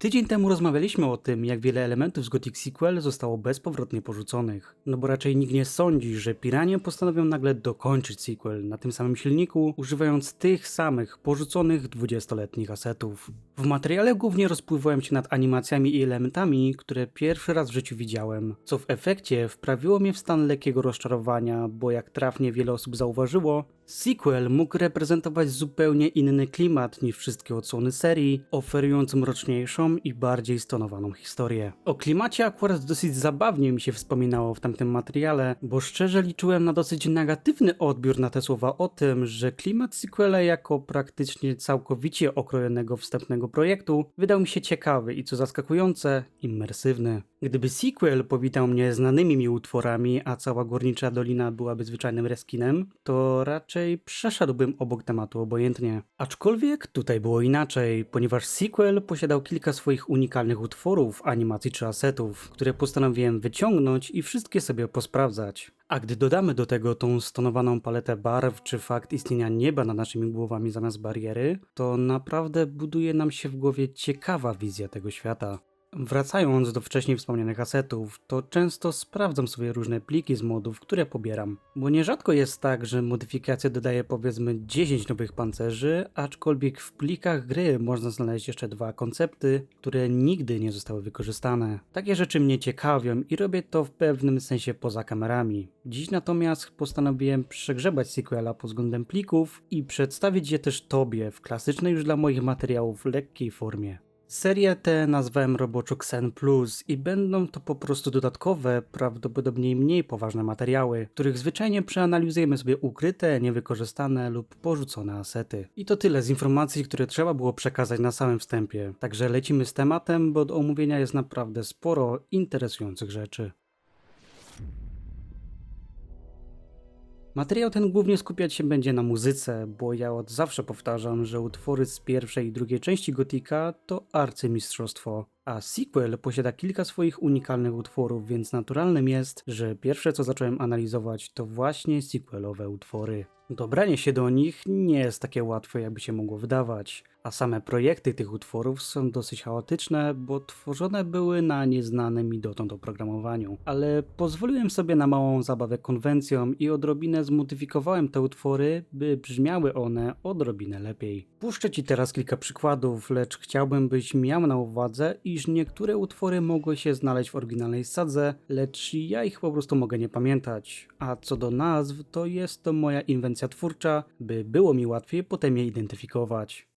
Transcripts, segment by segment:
Tydzień temu rozmawialiśmy o tym, jak wiele elementów z Gothic Sequel zostało bezpowrotnie porzuconych. No bo raczej nikt nie sądzi, że Piranie postanowią nagle dokończyć sequel na tym samym silniku, używając tych samych porzuconych 20-letnich asetów. W materiale głównie rozpływałem się nad animacjami i elementami, które pierwszy raz w życiu widziałem, co w efekcie wprawiło mnie w stan lekkiego rozczarowania, bo jak trafnie wiele osób zauważyło, sequel mógł reprezentować zupełnie inny klimat niż wszystkie odsłony serii, oferując mroczniejszą i bardziej stonowaną historię. O klimacie akurat dosyć zabawnie mi się wspominało w tamtym materiale, bo szczerze liczyłem na dosyć negatywny odbiór na te słowa o tym, że klimat sequela jako praktycznie całkowicie okrojonego wstępnego projektu wydał mi się ciekawy i co zaskakujące, immersywny. Gdyby sequel powitał mnie znanymi mi utworami, a cała Górnicza Dolina byłaby zwyczajnym reskinem, to raczej przeszedłbym obok tematu obojętnie. Aczkolwiek tutaj było inaczej, ponieważ sequel posiadał kilka swoich unikalnych utworów, animacji czy asetów, które postanowiłem wyciągnąć i wszystkie sobie posprawdzać. A gdy dodamy do tego tą stonowaną paletę barw, czy fakt istnienia nieba nad naszymi głowami zamiast bariery, to naprawdę buduje nam się w głowie ciekawa wizja tego świata. Wracając do wcześniej wspomnianych asetów, to często sprawdzam sobie różne pliki z modów, które pobieram. Bo nierzadko jest tak, że modyfikacja dodaje powiedzmy 10 nowych pancerzy, aczkolwiek w plikach gry można znaleźć jeszcze dwa koncepty, które nigdy nie zostały wykorzystane. Takie rzeczy mnie ciekawią i robię to w pewnym sensie poza kamerami. Dziś natomiast postanowiłem przegrzebać sequela pod względem plików i przedstawić je też Tobie w klasycznej już dla moich materiałów lekkiej formie. Serię tę nazwałem roboczo Xen Plus i będą to po prostu dodatkowe, prawdopodobnie mniej poważne materiały, których zwyczajnie przeanalizujemy sobie ukryte, niewykorzystane lub porzucone asety. I to tyle z informacji, które trzeba było przekazać na samym wstępie. Także lecimy z tematem, bo do omówienia jest naprawdę sporo interesujących rzeczy. Materiał ten głównie skupiać się będzie na muzyce, bo ja od zawsze powtarzam, że utwory z pierwszej i drugiej części Gotika to arcymistrzostwo, a sequel posiada kilka swoich unikalnych utworów, więc naturalnym jest, że pierwsze co zacząłem analizować to właśnie sequelowe utwory. Dobranie się do nich nie jest takie łatwe, jakby się mogło wydawać, a same projekty tych utworów są dosyć chaotyczne, bo tworzone były na nieznanym mi dotąd oprogramowaniu. Ale pozwoliłem sobie na małą zabawę konwencją i odrobinę zmodyfikowałem te utwory, by brzmiały one odrobinę lepiej. Puszczę Ci teraz kilka przykładów, lecz chciałbym, byś miał na uwadze, iż niektóre utwory mogły się znaleźć w oryginalnej sadze, lecz ja ich po prostu mogę nie pamiętać. A co do nazw, to jest to moja inwencja twórcza, by było mi łatwiej potem je identyfikować.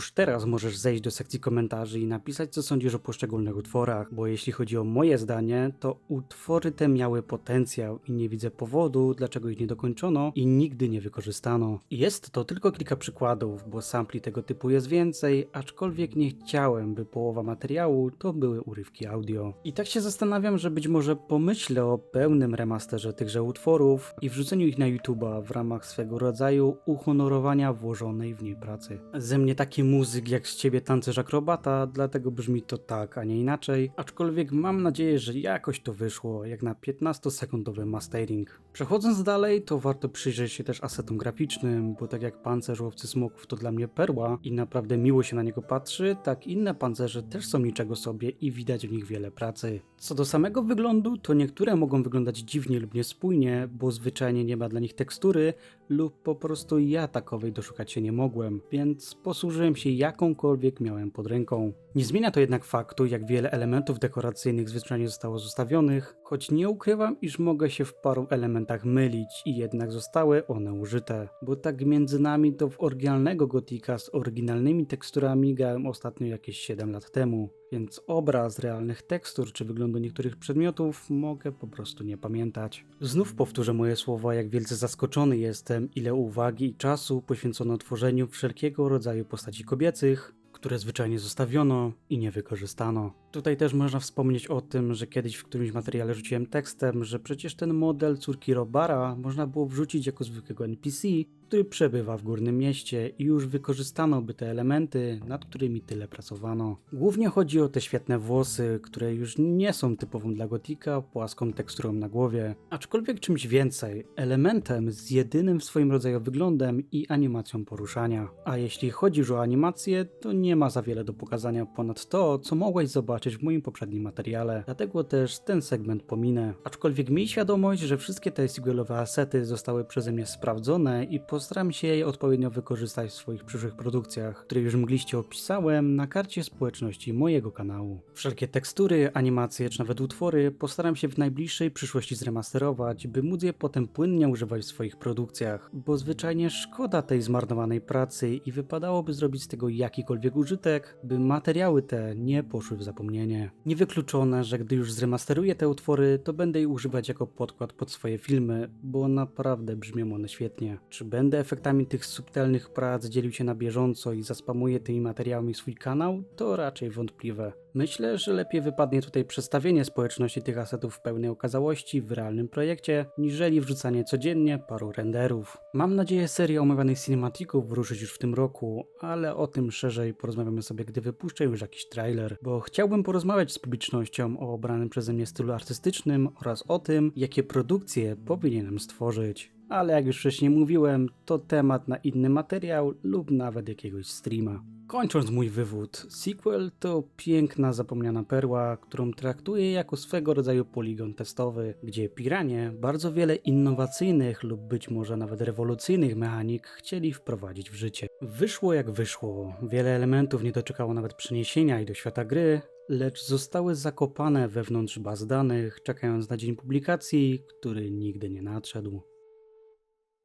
Już teraz możesz zejść do sekcji komentarzy i napisać, co sądzisz o poszczególnych utworach, bo jeśli chodzi o moje zdanie, to utwory te miały potencjał i nie widzę powodu, dlaczego ich nie dokończono i nigdy nie wykorzystano. Jest to tylko kilka przykładów, bo sampli tego typu jest więcej, aczkolwiek nie chciałem, by połowa materiału to były urywki audio. I tak się zastanawiam, że być może pomyślę o pełnym remasterze tychże utworów i wrzuceniu ich na YouTube'a w ramach swego rodzaju uhonorowania włożonej w niej pracy. Ze mnie taki muzyk jak z ciebie tancerz akrobata, dlatego brzmi to tak, a nie inaczej, aczkolwiek mam nadzieję, że jakoś to wyszło, jak na 15-sekundowy mastering. Przechodząc dalej, to warto przyjrzeć się też asetom graficznym, bo tak jak pancerz łowcy smoków to dla mnie perła i naprawdę miło się na niego patrzy, tak inne pancerze też są niczego sobie i widać w nich wiele pracy. Co do samego wyglądu, to niektóre mogą wyglądać dziwnie lub niespójnie, bo zwyczajnie nie ma dla nich tekstury, lub po prostu ja takowej doszukać się nie mogłem, więc posłużyłem się jakąkolwiek miałem pod ręką. Nie zmienia to jednak faktu, jak wiele elementów dekoracyjnych zwyczajnie zostało zostawionych, choć nie ukrywam, iż mogę się w paru elementach mylić i jednak zostały one użyte. Bo tak między nami to w oryginalnego Gotika z oryginalnymi teksturami grałem ostatnio jakieś 7 lat temu, więc obraz realnych tekstur czy wyglądu niektórych przedmiotów mogę po prostu nie pamiętać. Znów powtórzę moje słowa, jak wielce zaskoczony jestem, ile uwagi i czasu poświęcono tworzeniu wszelkiego rodzaju postaci kobiecych, które zwyczajnie zostawiono i nie wykorzystano. Tutaj też można wspomnieć o tym, że kiedyś w którymś materiale rzuciłem tekstem, że przecież ten model córki Robara można było wrzucić jako zwykłego NPC, który przebywa w górnym mieście i już wykorzystano by te elementy, nad którymi tyle pracowano. Głównie chodzi o te świetne włosy, które już nie są typową dla gotika, płaską teksturą na głowie, aczkolwiek czymś więcej, elementem z jedynym w swoim rodzaju wyglądem i animacją poruszania. A jeśli chodzi już o animację, to nie ma za wiele do pokazania ponad to, co mogłeś zobaczyć w moim poprzednim materiale, dlatego też ten segment pominę. Aczkolwiek miej świadomość, że wszystkie te sequelowe asety zostały przeze mnie sprawdzone i postaram się je odpowiednio wykorzystać w swoich przyszłych produkcjach, które już mgliście opisałem na karcie społeczności mojego kanału. Wszelkie tekstury, animacje czy nawet utwory postaram się w najbliższej przyszłości zremasterować, by móc je potem płynnie używać w swoich produkcjach, bo zwyczajnie szkoda tej zmarnowanej pracy i wypadałoby zrobić z tego jakikolwiek użytek, by materiały te nie poszły w zapomnienie. Niewykluczone, że gdy już zremasteruję te utwory, to będę je używać jako podkład pod swoje filmy, bo naprawdę brzmią one świetnie. Czy będę efektami tych subtelnych prac dzielił się na bieżąco i zaspamuję tymi materiałami swój kanał? To raczej wątpliwe. Myślę, że lepiej wypadnie tutaj przedstawienie społeczności tych asetów w pełnej okazałości w realnym projekcie, niżeli wrzucanie codziennie paru renderów. Mam nadzieję seria omawianych cinematików ruszyć już w tym roku, ale o tym szerzej porozmawiamy sobie, gdy wypuszczę już jakiś trailer, bo chciałbym porozmawiać z publicznością o obranym przeze mnie stylu artystycznym oraz o tym, jakie produkcje powinienem stworzyć. Ale jak już wcześniej mówiłem, to temat na inny materiał lub nawet jakiegoś streama. Kończąc mój wywód, sequel to piękna zapomniana perła, którą traktuję jako swego rodzaju poligon testowy, gdzie piranie bardzo wiele innowacyjnych lub być może nawet rewolucyjnych mechanik chcieli wprowadzić w życie. Wyszło jak wyszło, wiele elementów nie doczekało nawet przeniesienia i do świata gry, lecz zostały zakopane wewnątrz baz danych, czekając na dzień publikacji, który nigdy nie nadszedł.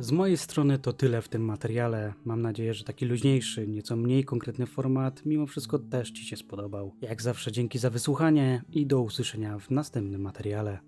Z mojej strony to tyle w tym materiale. Mam nadzieję, że taki luźniejszy, nieco mniej konkretny format mimo wszystko też Ci się spodobał. Jak zawsze dzięki za wysłuchanie i do usłyszenia w następnym materiale.